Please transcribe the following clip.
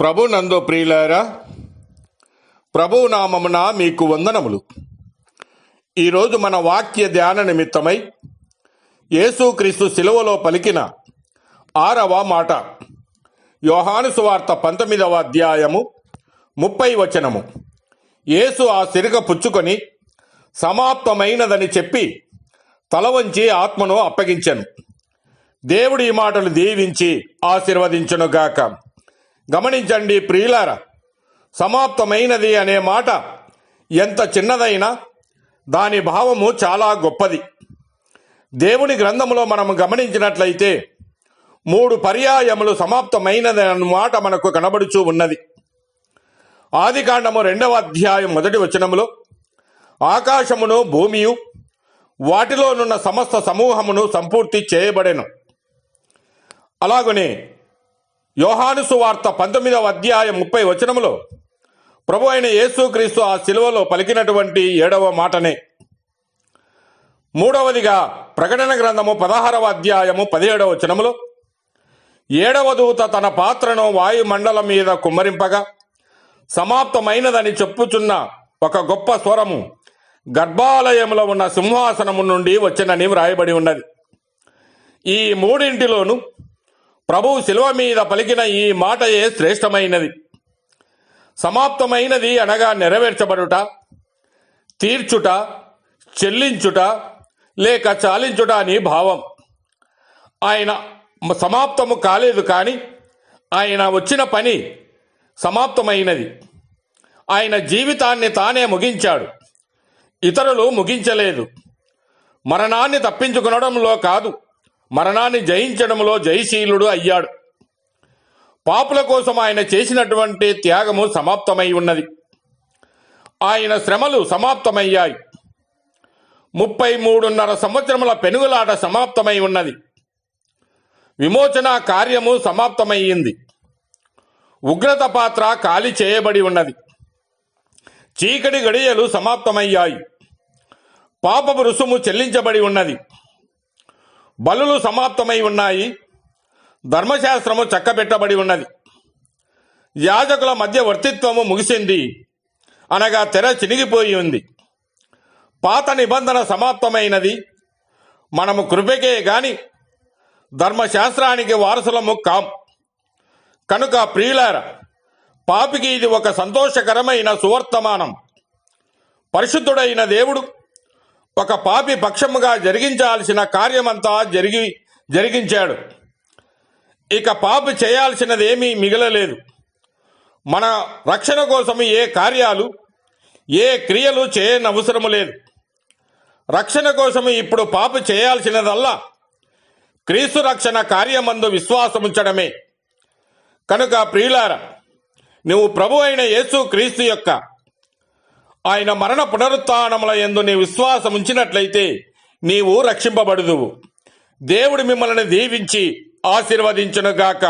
ప్రభు నందు ప్రియులారా ప్రభు నామమున మీకు వందనములు. ఈరోజు మన వాక్య ధ్యాన నిమిత్తమై యేసుక్రీస్తు శిలువలో పలికిన ఆరవ మాట యోహాను సువార్త పంతొమ్మిదవ అధ్యాయము ముప్పై వచనము. యేసు ఆ సిరుగ పుచ్చుకొని సమాప్తమైనదని చెప్పి తల వంచి ఆత్మను అప్పగించాను. దేవుడి ఈ మాటలు దీవించి ఆశీర్వదించునుగాక. గమనించండి ప్రియులార సమాప్తమైనది అనే మాట ఎంత చిన్నదైనా దాని భావము చాలా గొప్పది. దేవుని గ్రంథంలో మనం గమనించినట్లయితే మూడు పర్యాయములు సమాప్తమైనది మాట మనకు కనబడుచూ ఉన్నది. ఆది కాండము రెండవ అధ్యాయం మొదటి వచనములో ఆకాశమును భూమియు వాటిలోనున్న సమస్త సమూహమును సంపూర్తి చేయబడెను. అలాగనే యోహాను సువార్త పంతొమ్మిదవ అధ్యాయం ముప్పై వచనములో ప్రభు అయిన యేసుక్రీస్తు ఆ శిలువలో పలికినటువంటి ఏడవ మాటనే. మూడవదిగా ప్రకటన గ్రంథము పదహారవ అధ్యాయము పదిహేడవ వచనములో ఏడవ దూత తన పాత్రను వాయుమండలం మీద కుమ్మరింపగా సమాప్తమైనదని చెప్పుచున్న ఒక గొప్ప స్వరము గర్భాలయంలో ఉన్న సింహాసనము నుండి వచ్చినని వ్రాయబడి ఉన్నది. ఈ మూడింటిలోనూ ప్రభువు శిలువ మీద పలికిన ఈ మాటయే శ్రేష్టమైనది. సమాప్తమైనది అనగా నెరవేర్చబడుట తీర్చుట చెల్లించుట లేక చాలించుట అని భావం. ఆయన సమాప్తము కాలేదు కానీ ఆయన వచ్చిన పని సమాప్తమైనది. ఆయన జీవితాన్ని తానే ముగించాడు. ఇతరులు ముగించలేదు. మరణాన్ని తప్పించుకునడంలో కాదు. మరణాన్ని జయించడంలో జయశీలుడు అయ్యాడు. పాపుల కోసం ఆయన చేసినటువంటి త్యాగము సమాప్తమై ఉన్నది. ఆయన శ్రమలు సమాప్తమయ్యాయి. ముప్పై మూడున్నర సంవత్సరముల పెనుగులాట సమాప్తమై ఉన్నది. విమోచన కార్యము సమాప్తమయ్యింది. ఉగ్రత పాత్ర ఖాళీ చేయబడి ఉన్నది. చీకటి గడియలు సమాప్తమయ్యాయి. పాపపు రుసుము చెల్లించబడి ఉన్నది. బలులు సమాప్తమై ఉన్నాయి. ధర్మశాస్త్రము చక్కబెట్టబడి ఉన్నది. యాజకుల మధ్య వర్తిత్వము ముగిసింది. అనగా తెర చినిగిపోయి ఉంది. పాత నిబంధన సమాప్తమైనది. మనము కృపకే గాని ధర్మశాస్త్రానికి వారసులము కాం. కనుక ప్రియులార పాపికి ఇది ఒక సంతోషకరమైన సువర్తమానం. పరిశుద్ధుడైన దేవుడు ఒక పాపి పక్షముగా జరిగించాల్సిన కార్యమంతా జరిగి జరిగించాడు. ఇక పాపి చేయాల్సినదేమీ మిగలలేదు. మన రక్షణ కోసం ఏ కార్యాలు ఏ క్రియలు చేయనవసరము లేదు. రక్షణ కోసం ఇప్పుడు పాపి చేయాల్సినదల్లా క్రీస్తు రక్షణ కార్యమందు విశ్వాసముంచడమే. కనుక ప్రియులార నువ్వు ప్రభు అయిన యేసు క్రీస్తు యొక్క ఆయన మరణ పునరుత్నముల ఎందు నీ విశ్వాసం ఉంచినట్లయితే నీవు రక్షింపబడుదువు. దేవుడు మిమ్మల్ని దీవించి ఆశీర్వదించునుగాక.